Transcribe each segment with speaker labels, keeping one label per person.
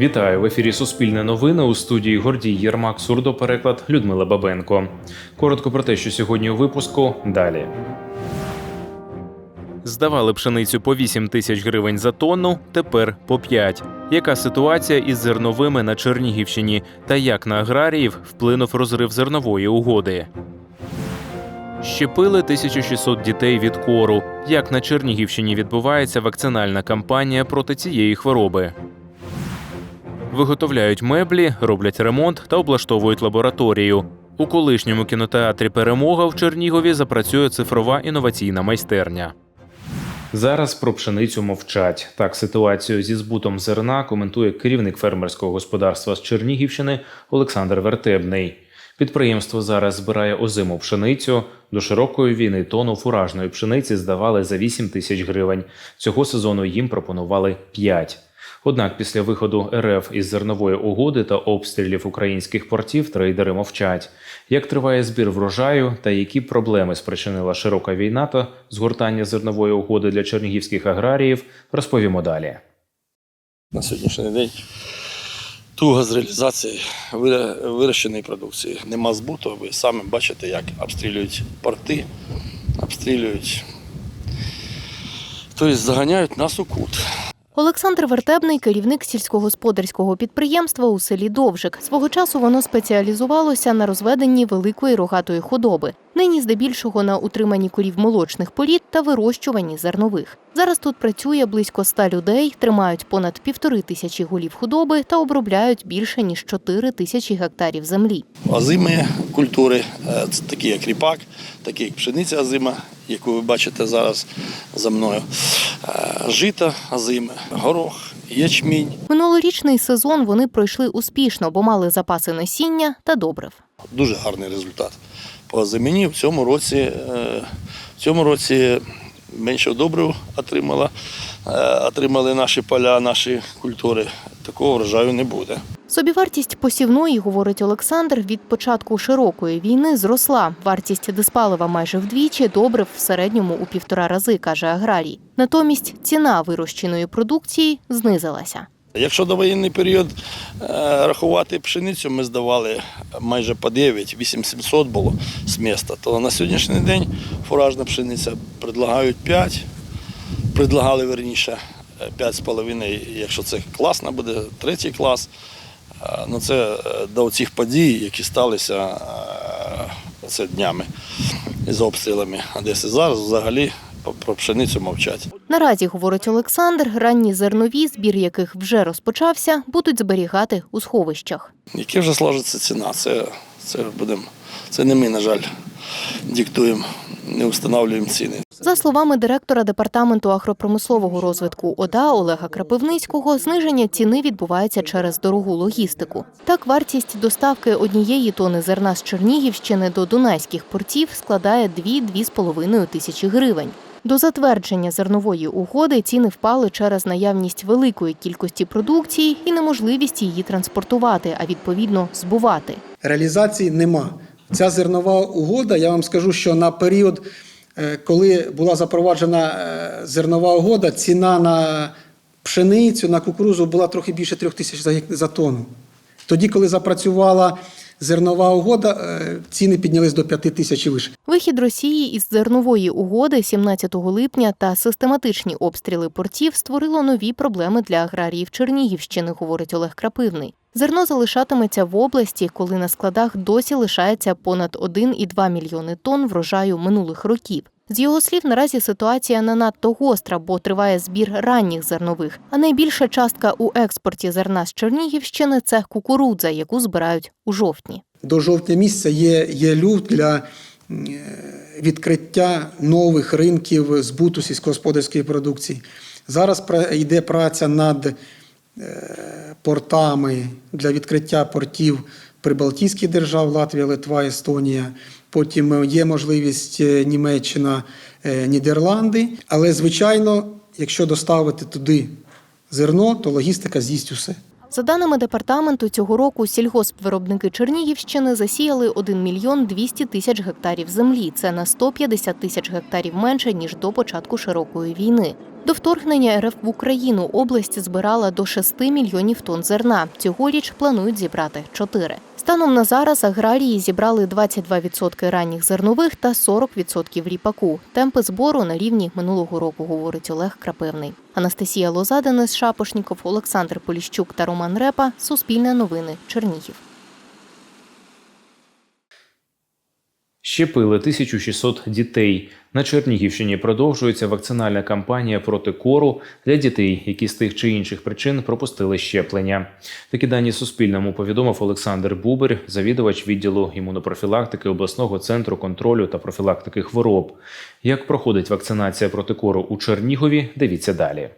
Speaker 1: Вітаю в ефірі Суспільне новини у студії Гордій Єрмак, сурдопереклад Людмила Бабенко. Коротко про те, що сьогодні у випуску далі. Здавали пшеницю по 8 тисяч гривень за тонну, тепер по 5. Яка ситуація із зерновими на Чернігівщині та як на аграріїв вплинув розрив зернової угоди? Щепили 1600 дітей від кору. Як на Чернігівщині відбувається вакцинальна кампанія проти цієї хвороби? Виготовляють меблі, роблять ремонт та облаштовують лабораторію. У колишньому кінотеатрі Перемога в Чернігові запрацює цифрова інноваційна майстерня. Зараз про пшеницю мовчать. Так ситуацію зі збутом зерна коментує керівник фермерського господарства з Чернігівщини Олександр Вертебний. Підприємство зараз збирає озиму пшеницю. До широкої війни тону фуражної пшениці здавали за 8 тисяч гривень. Цього сезону їм пропонували 5. Однак після виходу РФ із зернової угоди та обстрілів українських портів трейдери мовчать. Як триває збір врожаю та які проблеми спричинила широка війна та згортання зернової угоди для чернігівських аграріїв, розповімо далі.
Speaker 2: на сьогоднішній день туго з реалізацією вирощеної продукції. Нема збуту, ви самі бачите, як обстрілюють порти, обстрілюють. Тобто заганяють нас у кут.
Speaker 3: Олександр Вертебний керівник сільськогосподарського підприємства у селі Довжик. Свого часу воно спеціалізувалося на розведенні великої рогатої худоби. Нині здебільшого на утриманні корів молочних порід та вирощуванні зернових. Зараз тут працює близько ста людей, тримають понад півтори тисячі голів худоби та обробляють більше ніж чотири тисячі гектарів землі.
Speaker 2: Озимі культури, е, такі як ріпак, такі як пшениця озима, яку ви бачите зараз за мною. Е, Жито озиме, горох, ячмінь.
Speaker 3: Минулорічний сезон вони пройшли успішно, бо мали запаси насіння та добрив.
Speaker 2: Дуже гарний результат. По земені в цьому році, е, в цьому році менше добрив отримала, е, отримали наші поля, наші культури. Такого врожаю не буде.
Speaker 3: Собівартість посівної, говорить Олександр, від початку широкої війни зросла. Вартість диспалива майже вдвічі, добрив в середньому у півтора рази, каже аграрій. Натомість ціна вирощеної продукції знизилася.
Speaker 2: Якщо до воєнний період е, рахувати пшеницю, ми здавали майже по 9, 8700 було з міста, то на сьогоднішній день фуражна пшениця предлагають 5, предлагали верніше е, 5,5, якщо це класна буде, третій клас. Е, Ну це е, до цих подій, які сталися е, це днями з обстрілами Одеси. Зараз взагалі про пшеницю мовчать.
Speaker 3: Наразі, говорить Олександр, ранні зернові, збір яких вже розпочався, будуть зберігати у сховищах.
Speaker 2: Яка вже сложиться ціна? Це, це, будем, це не ми, на жаль, диктуємо, не встановлюємо ціни.
Speaker 3: За словами директора департаменту агропромислового розвитку ОДА Олега Крапивницького, зниження ціни відбувається через дорогу логістику. Так, вартість доставки однієї тони зерна з Чернігівщини до дунайських портів складає 2-2,5 тисячі гривень. До затвердження зернової угоди ціни впали через наявність великої кількості продукції і неможливість її транспортувати, а відповідно збувати.
Speaker 4: реалізації нема. Ця зернова угода, я вам скажу, що на період, е, коли була запроваджена е, зернова угода, ціна на пшеницю, на кукурузу була трохи більше трьох тисяч за, тонну. Тоді, коли запрацювала зернова угода, е, ціни піднялись до п'яти тисяч і вище.
Speaker 3: Вихід Росії із зернової угоди 17 липня та систематичні обстріли портів створило нові проблеми для аграріїв Чернігівщини, говорить Олег Крапивний. Зерно залишатиметься в області, коли на складах досі лишається понад 1,2 мільйони тонн врожаю минулих років. З його слів, наразі ситуація не надто гостра, бо триває збір ранніх зернових. А найбільша частка у експорті зерна з Чернігівщини це кукурудза, яку збирають у жовтні.
Speaker 4: До жовтня місяця є, є люфт для е, відкриття нових ринків збуту сільськогосподарської продукції. Зараз йде праця над портами для відкриття портів прибалтійських держав Латвія, Литва, Естонія. Потім є можливість е, Німеччина, е, Нідерланди. Але, звичайно, якщо доставити туди зерно, то логістика з'їсть усе.
Speaker 3: За даними департаменту, цього року сільгоспвиробники Чернігівщини засіяли 1 мільйон 200 тисяч гектарів землі. Це на 150 тисяч гектарів менше ніж до початку широкої війни. До вторгнення РФ в Україну область збирала до 6 мільйонів тонн зерна. Цьогоріч планують зібрати 4. Станом на зараз аграрії зібрали 22% ранніх зернових та 40% ріпаку. Темпи збору на рівні минулого року, говорить Олег Крапивний. Анастасія Лоза, Денис Шапошніков, Олександр Поліщук та Роман Репа. Суспільне новини. Чернігів.
Speaker 1: Щепили 1600 дітей. На Чернігівщині продовжується вакцинальна кампанія проти кору для дітей, які з тих чи інших причин пропустили щеплення. Такі дані Суспільному повідомив Олександр Бубер, завідувач відділу імунопрофілактики обласного центру контролю та профілактики хвороб. Як проходить вакцинація проти кору у Чернігові? Дивіться далі.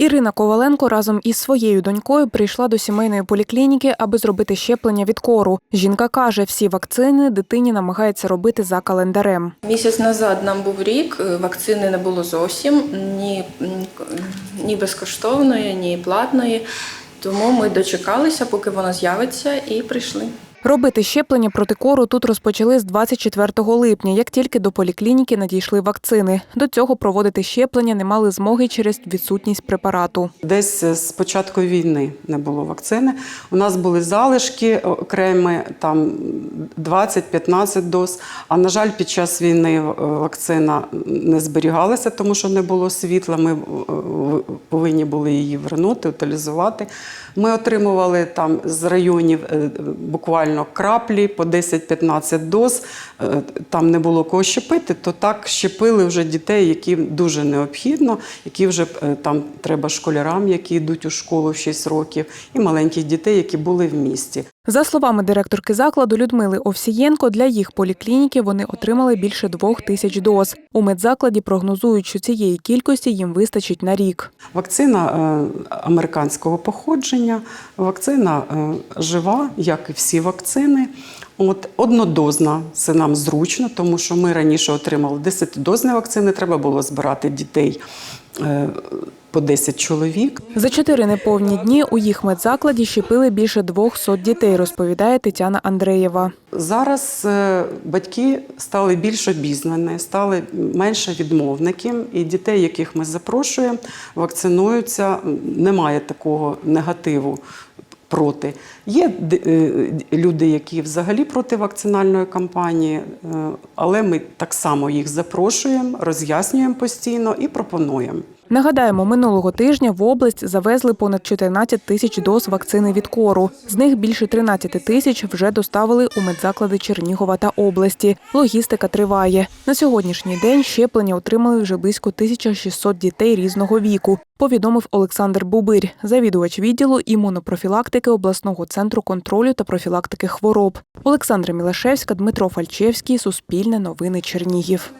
Speaker 5: Ірина Коваленко разом із своєю донькою прийшла до сімейної поліклініки, аби зробити щеплення від кору. Жінка каже, всі вакцини дитині намагається робити за календарем.
Speaker 6: Місяць назад нам був рік, е, вакцини не було зовсім ні, ні безкоштовної, ні платної. Тому ми дочекалися, поки вона з'явиться, і прийшли.
Speaker 5: Робити щеплення проти кору тут розпочали з 24 липня, як тільки до поліклініки надійшли вакцини. До цього проводити щеплення не мали змоги через відсутність препарату.
Speaker 7: Десь з початку війни не було вакцини. У нас були залишки окремі, там 20-15 доз. А на жаль, під час війни е, вакцина не зберігалася, тому що не було світла. Ми е, повинні були її вернути, утилізувати. Ми отримували там з районів е, буквально краплі по 10-15 доз. Е, Там не було кого щепити, то так щепили вже дітей, які дуже необхідно, які вже е, там треба школярам, які йдуть у школу в 6 років, і маленьких дітей, які були в місті.
Speaker 5: За словами директорки закладу Людмили Овсієнко, для їх поліклініки вони отримали більше двох тисяч доз. У медзакладі прогнозують, що цієї кількості їм вистачить на рік.
Speaker 7: Вакцина е, американського походження, вакцина е, жива, як і всі вакцини. От, однодозна, це нам зручно, тому що ми раніше отримали 10-дозні вакцини, треба було збирати дітей е, по 10 чоловік.
Speaker 5: За чотири неповні дні у їх медзакладі щепили більше 200 дітей, розповідає Тетяна Андреєва.
Speaker 7: Зараз е, батьки стали більш обізнані, стали менше відмовників, і дітей, яких ми запрошуємо, вакцинуються. Немає такого негативу проти. Є е, люди, які взагалі проти вакцинальної кампанії, е, але ми так само їх запрошуємо, роз'яснюємо постійно і пропонуємо.
Speaker 5: Нагадаємо, минулого тижня в область завезли понад 14 тисяч доз вакцини від кору. З них більше 13 тисяч вже доставили у медзаклади Чернігова та області. Логістика триває. На сьогоднішній день щеплення отримали вже близько 1600 дітей різного віку. Повідомив Олександр Бубир, завідувач відділу імунопрофілактики обласного центру контролю та профілактики хвороб. Олександра Мілашевська, Дмитро Фальчевський, Суспільне новини Чернігів.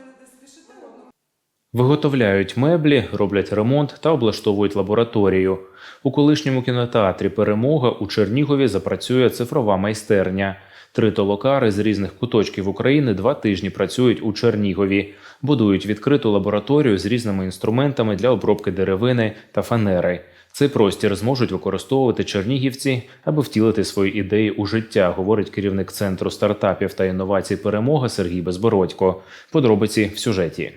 Speaker 1: Виготовляють меблі, роблять ремонт та облаштовують лабораторію. У колишньому кінотеатрі Перемога у Чернігові запрацює цифрова майстерня. Три толокари з різних куточків України два тижні працюють у Чернігові, будують відкриту лабораторію з різними інструментами для обробки деревини та фанери. Цей простір зможуть використовувати чернігівці, аби втілити свої ідеї у життя, говорить керівник центру стартапів та інновацій Перемога Сергій Безбородько. Подробиці в сюжеті.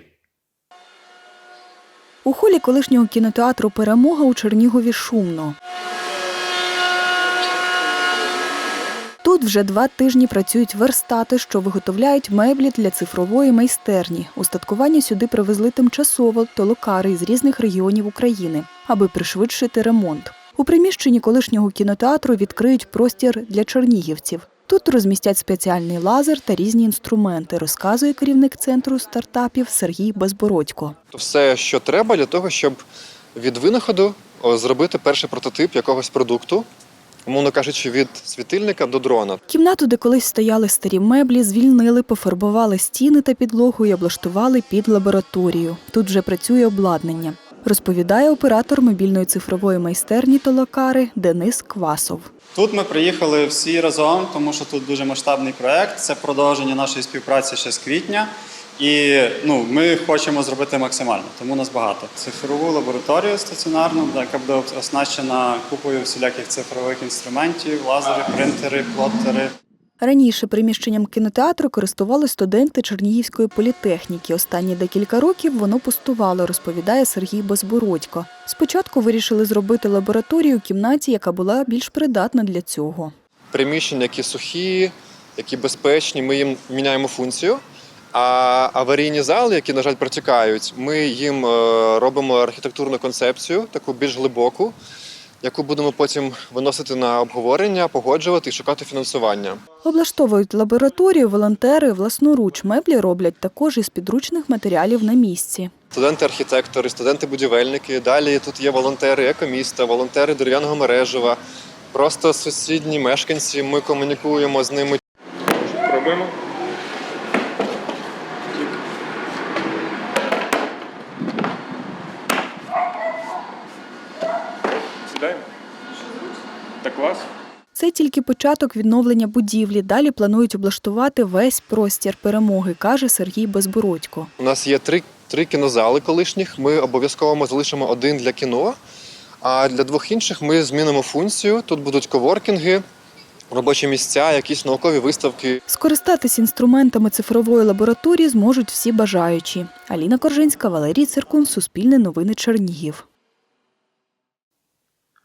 Speaker 8: У холі колишнього кінотеатру Перемога у Чернігові шумно. Тут вже два тижні працюють верстати, що виготовляють меблі для цифрової майстерні. Устаткування сюди привезли тимчасово толокари з різних регіонів України, аби пришвидшити ремонт. У приміщенні колишнього кінотеатру відкриють простір для чернігівців. Тут розмістять спеціальний лазер та різні інструменти, розказує керівник центру стартапів Сергій Безбородько.
Speaker 9: все, що треба для того, щоб від винаходу зробити перший прототип якогось продукту, умовно кажучи, від світильника до дрона.
Speaker 8: Кімнату, де колись стояли старі меблі, звільнили, пофарбували стіни та підлогу і облаштували під лабораторію. Тут вже працює обладнання. Розповідає оператор мобільної цифрової майстерні Толокари Денис Квасов.
Speaker 10: Тут ми приїхали всі разом, тому що тут дуже масштабний проект. Це продовження нашої співпраці ще з квітня. І ну, ми хочемо зробити максимально, тому нас багато. Цифрову лабораторію стаціонарну, яка буде оснащена купою всіляких цифрових інструментів, лазери, принтери, плоттери.
Speaker 8: Раніше приміщенням кінотеатру користували студенти Чернігівської політехніки. Останні декілька років воно пустувало, розповідає Сергій Безбородько. Спочатку вирішили зробити лабораторію кімнаті, яка була більш придатна для цього.
Speaker 9: Приміщення, які сухі, які безпечні, ми їм міняємо функцію. А аварійні зали, які, на жаль, протікають, ми їм е, робимо архітектурну концепцію, таку більш глибоку, яку будемо потім виносити на обговорення, погоджувати і шукати фінансування.
Speaker 8: Облаштовують лабораторію волонтери власноруч. Меблі роблять також із підручних матеріалів на місці.
Speaker 9: Студенти-архітектори, студенти-будівельники. Далі тут є волонтери екоміста, волонтери дерев'яного мережева. Просто сусідні мешканці. Ми комунікуємо з ними. Пробуємо.
Speaker 1: Сідаємо. Так клас.
Speaker 8: Це тільки початок відновлення будівлі. Далі планують облаштувати весь простір перемоги, каже Сергій Безбородько.
Speaker 9: У нас є три, три кінозали колишніх. Ми обов'язково залишимо один для кіно. А для двох інших ми змінимо функцію. Тут будуть коворкінги, робочі місця, якісь наукові виставки.
Speaker 8: Скористатись інструментами цифрової лабораторії зможуть всі бажаючі. Аліна Коржинська, Валерій Циркун, Суспільне новини Чернігів.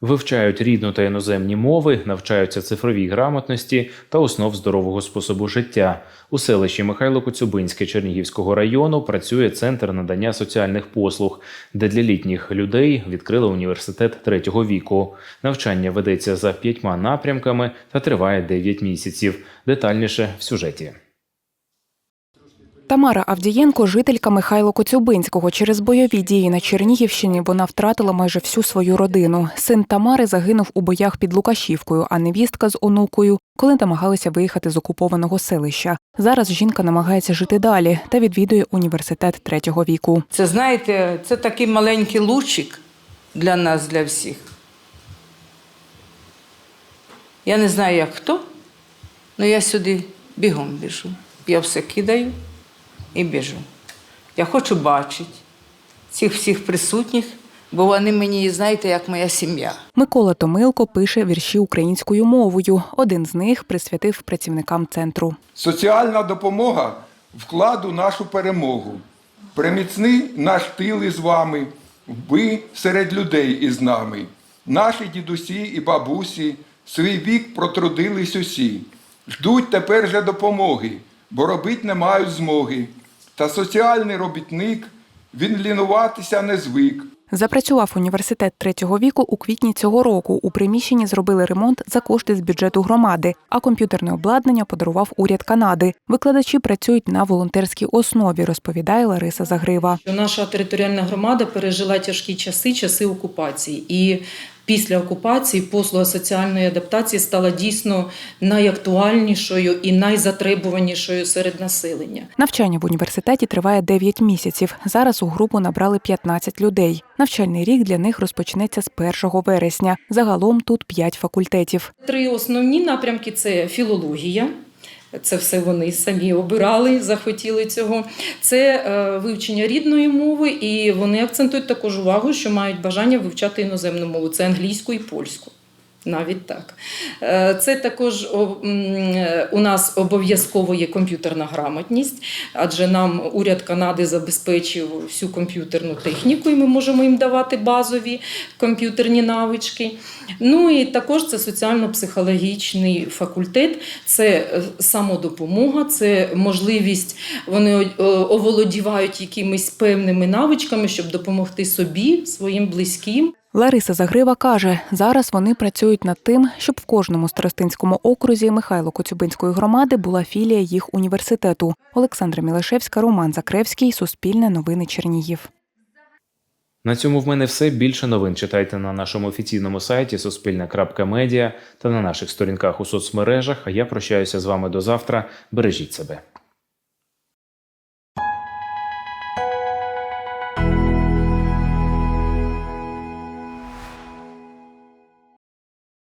Speaker 1: Вивчають рідну та іноземні мови, навчаються цифровій грамотності та основ здорового способу життя. У селищі Михайло Коцюбинське Чернігівського району працює центр надання соціальних послуг, де для літніх людей відкрили університет третього віку. Навчання ведеться за п'ятьма напрямками та триває 9 місяців. Детальніше в сюжеті.
Speaker 5: Тамара Авдієнко, жителька Михайло Коцюбинського. Через бойові дії на Чернігівщині вона втратила майже всю свою родину. Син Тамари загинув у боях під Лукашівкою, а невістка з онукою, коли намагалися виїхати з окупованого селища. Зараз жінка намагається жити далі та відвідує університет третього віку.
Speaker 11: Це знаєте, це такий маленький лучик для нас, для всіх. Я не знаю, як хто, але я сюди бігом біжу. Я все кидаю і біжу. Я хочу бачити цих всіх присутніх, бо вони мені, знаєте, як моя сім'я.
Speaker 5: Микола Томилко пише вірші українською мовою. Один з них присвятив працівникам центру.
Speaker 12: Соціальна допомога вклад у нашу перемогу. Приміцний наш тил із вами, ви серед людей із нами. Наші дідусі і бабусі свій вік протрудились усі. Ждуть тепер же допомоги, бо робить не мають змоги. Та соціальний робітник, він лінуватися не звик.
Speaker 5: Запрацював університет третього віку у квітні цього року. У приміщенні зробили ремонт за кошти з бюджету громади, а комп'ютерне обладнання подарував уряд Канади. Викладачі працюють на волонтерській основі, розповідає Лариса Загрива.
Speaker 13: Наша територіальна громада пережила тяжкі часи, часи окупації. І після окупації послуга соціальної адаптації стала дійсно найактуальнішою і найзатребуванішою серед населення.
Speaker 5: Навчання в університеті триває 9 місяців. Зараз у групу набрали 15 людей. Навчальний рік для них розпочнеться з 1 вересня. Загалом тут 5 факультетів.
Speaker 13: Три основні напрямки це філологія. Це все вони самі обирали, захотіли цього. Це е, вивчення рідної мови, і вони акцентують також увагу, що мають бажання вивчати іноземну мову. Це англійську і польську. Навіть так. Е, Це також у нас обов'язково є комп'ютерна грамотність, адже нам уряд Канади забезпечив всю комп'ютерну техніку, і ми можемо їм давати базові комп'ютерні навички. Ну і також це соціально-психологічний факультет, це е, самодопомога, це можливість, вони е, оволодівають якимись певними навичками, щоб допомогти собі, своїм близьким.
Speaker 5: Лариса Загрива каже, зараз вони працюють над тим, щоб в кожному старостинському окрузі Михайло Коцюбинської громади була філія їх університету. Олександра Мілашевська, Роман Закревський, Суспільне новини Чернігів.
Speaker 1: На цьому в мене все. Більше новин читайте на нашому офіційному сайті Суспільне.Медіа та на наших сторінках у соцмережах. А я прощаюся з вами до завтра. Бережіть себе.